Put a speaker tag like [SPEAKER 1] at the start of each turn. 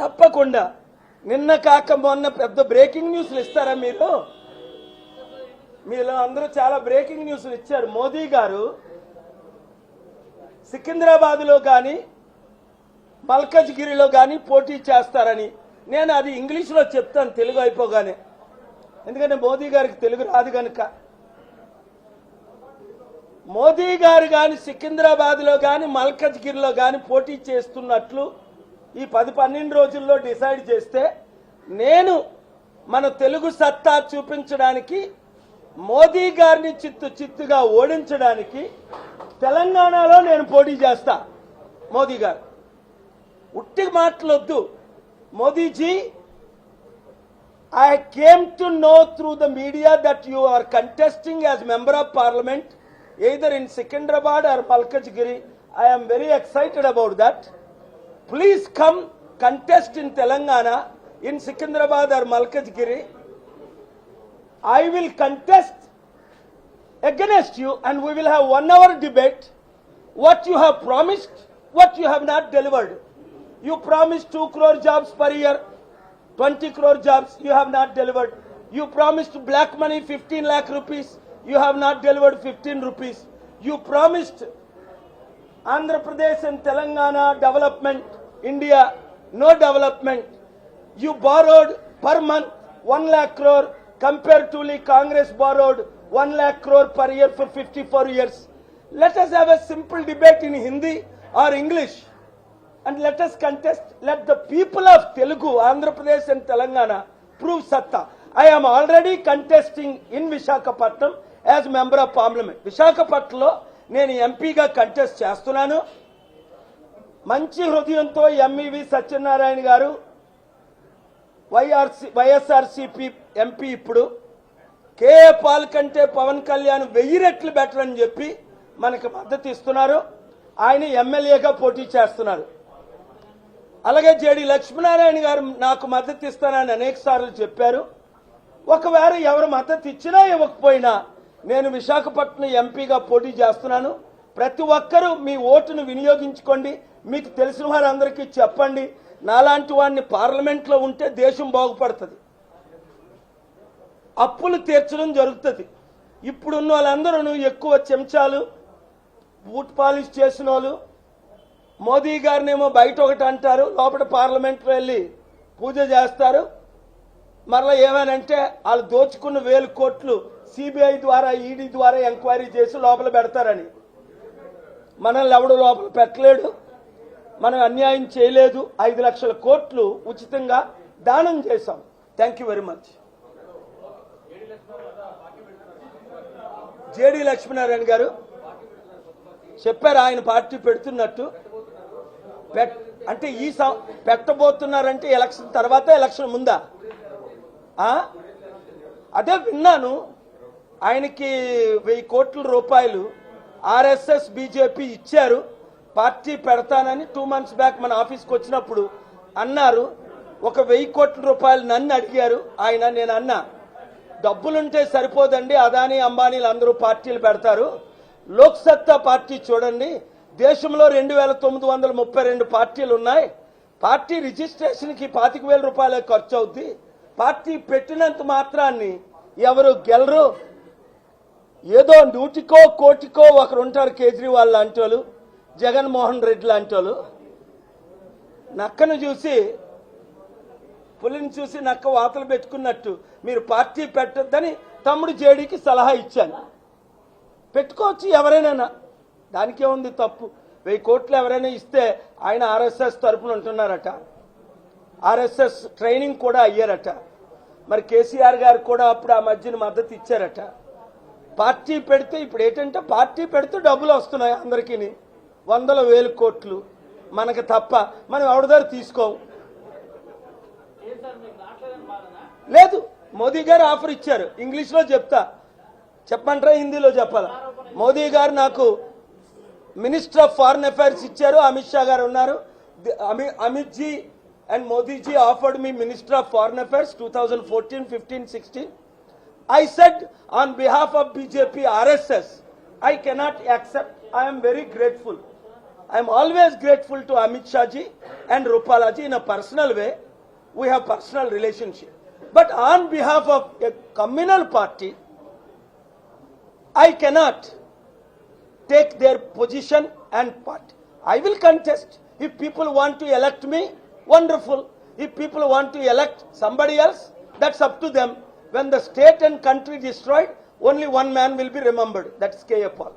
[SPEAKER 1] తప్పకుండా. నిన్న కాక మొన్న పెద్ద బ్రేకింగ్ న్యూస్లు ఇస్తారా మీరు? మీలో అందరూ చాలా బ్రేకింగ్ న్యూస్లు ఇచ్చారు. మోదీ గారు సికింద్రాబాద్లో కానీ మల్కజ్గిరిలో కానీ పోటీ చేస్తారని. నేను అది ఇంగ్లీష్లో చెప్తాను తెలుగు అయిపోగానే. ఎందుకంటే మోదీ గారికి తెలుగు రాదు కనుక మోదీ గారు కానీ సికింద్రాబాద్లో కానీ మల్కజ్గిరిలో కానీ పోటీ చేస్తున్నట్లు ఈ పది పన్నెండు రోజుల్లో డిసైడ్ చేస్తే నేను మన తెలుగు సత్తా చూపించడానికి మోదీ గారిని చిత్తు చిత్తుగా ఓడించడానికి తెలంగాణలో నేను పోటీ చేస్తా. మోదీ గారు. ఉట్టి మాటలొద్దు. Modi ji I came to know through the media that you are contesting as member of parliament either in Secunderabad or Malkajgiri I'm very excited about that Please come contest in Telangana in Secunderabad or Malkajgiri. I will contest against you and we will have one hour debate. What you have promised, what you have not delivered. You promised 2 crore jobs per year. 20 crore jobs you have not delivered. You promised black money 15 lakh rupees. You have not delivered 15 rupees. You promised Andhra Pradesh and Telangana development, India, no development. You borrowed per month 1 lakh crore comparatively Congress borrowed 1 lakh crore per year for 54 years. Let us have a simple debate in Hindi or English and let us contest. Let the people of Telugu, Andhra Pradesh and Telangana prove Satta. I am already contesting in Visakhapatnam as member of parliament. విశాఖపట్నంలో నేను ఎంపీగా contest చేస్తున్నాను మంచి హృదయంతో MEV Satyanarayana garu YRC YSRCP MP ఇప్పుడు. KA Paul కంటే పవన్ కళ్యాణ్ వెయ్యి రెట్లు బెటర్ అని చెప్పి మనకు మద్దతు ఇస్తున్నారు. ఆయన ఎమ్మెల్యేగా పోటీ చేస్తున్నారు. అలాగే జేడి లక్ష్మీనారాయణ గారు నాకు మద్దతు ఇస్తానని అనేక సార్లు చెప్పారు. ఒకవేళ ఎవరు మద్దతు ఇచ్చినా ఇవ్వకపోయినా నేను విశాఖపట్నం ఎంపీగా పోటీ చేస్తున్నాను. ప్రతి ఒక్కరూ మీ ఓటును వినియోగించుకోండి. మీకు తెలిసిన వారందరికీ చెప్పండి నాలాంటి వాడిని పార్లమెంట్లో ఉంటే దేశం బాగుపడుతుంది. అప్పులు తీర్చడం జరుగుతుంది. ఇప్పుడున్న వాళ్ళందరూ ఎక్కువ చెంచాలు బూట్ పాలిష్ చేసిన వాళ్ళు. మోదీ గారినేమో బయట ఒకటి అంటారు లోపల పార్లమెంట్లో వెళ్ళి పూజ చేస్తారు. మరలా ఏమనంటే వాళ్ళు దోచుకున్న వేలు కోట్లు సిబిఐ ద్వారా ఈడీ ద్వారా ఎంక్వైరీ చేసి లోపల పెడతారని. మనల్ని ఎవడు లోపల పెట్టలేడు. మనం అన్యాయం చేయలేదు ఐదు లక్షల కోట్లు ఉచితంగా దానం చేశాం. Thank you very much JD Lakshminarayana garu చెప్పారు ఆయన పార్టీ పెడుతున్నట్టు. అంటే ఈ పెట్టబోతున్నారంటే ఎలక్షన్ తర్వాత ఎలక్షన్ ముందా? అదే విన్నాను. ఆయనకి వెయ్యి కోట్ల రూపాయలు ఆర్ఎస్ఎస్ బీజేపీ ఇచ్చారు. పార్టీ పెడతానని టూ మంత్స్ బ్యాక్ మన ఆఫీస్కి వచ్చినప్పుడు అన్నారు. ఒక వెయ్యి కోట్ల రూపాయలు నన్ను అడిగారు. ఆయన నేను అన్నా డబ్బులుంటే సరిపోదండి అదానీ అంబానీలు అందరూ పార్టీలు పెడతారు. లోక్సత్తా పార్టీ చూడండి దేశంలో రెండు వేల తొమ్మిది వందల ముప్పై రెండు పార్టీలు ఉన్నాయి. పార్టీ రిజిస్ట్రేషన్కి పాతిక వేల రూపాయల ఖర్చు అవుద్ది. పార్టీ పెట్టినంత మాత్రాన్ని ఎవరు గెలరు? ఏదో నూటికో కోటికో ఒకరు ఉంటారు కేజ్రీవాల్ లాంటి వాళ్ళు జగన్మోహన్ రెడ్డి లాంటి వాళ్ళు నక్కను చూసి పులిని చూసి నక్క వాతలు పెట్టుకున్నట్టు మీరు పార్టీ పెట్టొద్దని తమ్ముడు జేడీకి సలహా ఇచ్చాను. పెట్టుకోవచ్చు ఎవరైనా. దానికే ఉంది తప్పు? వెయ్యి కోట్లు ఎవరైనా ఇస్తే ఆయన ఆర్ఎస్ఎస్ తరపున ఉంటున్నారట. ఆర్ఎస్ఎస్ ట్రైనింగ్ కూడా అయ్యారట. మరి కేసీఆర్ గారు కూడా అప్పుడు ఆ మధ్యన మద్దతు ఇచ్చారట. పార్టీ పెడితే ఇప్పుడు ఏంటంటే పార్టీ పెడితే డబ్బులు వస్తున్నాయి అందరికీ వందల వేలు కోట్లు మనకు తప్ప మనం ఎవరిదారు తీసుకోము లేదు మోదీ గారు ఆఫర్ ఇచ్చారు. ఇంగ్లీష్లో చెప్తా. చెప్పమంటారా? హిందీలో చెప్పాలా? మోదీ గారు నాకు మినిస్టర్ ఆఫ్ ఫారిన్ అఫైర్స్ ఇచ్చారు. అమిత్ షా గారు ఉన్నారు. Amit- Amit ji and Modi ji offered me minister of foreign affairs two thousand fourteen fifteen sixteen I said on behalf of BJP RSS I cannot accept I am very grateful. I am always grateful to Amit Shah ji and Rupala ji in a personal way. We have personal relationship. But on behalf of a communal party, I cannot take their position and part. I will contest. If people want to elect me, wonderful. If people want to elect somebody else, that's up to them. When the state and country destroyed, only one man will be remembered. That's K.A. Paul.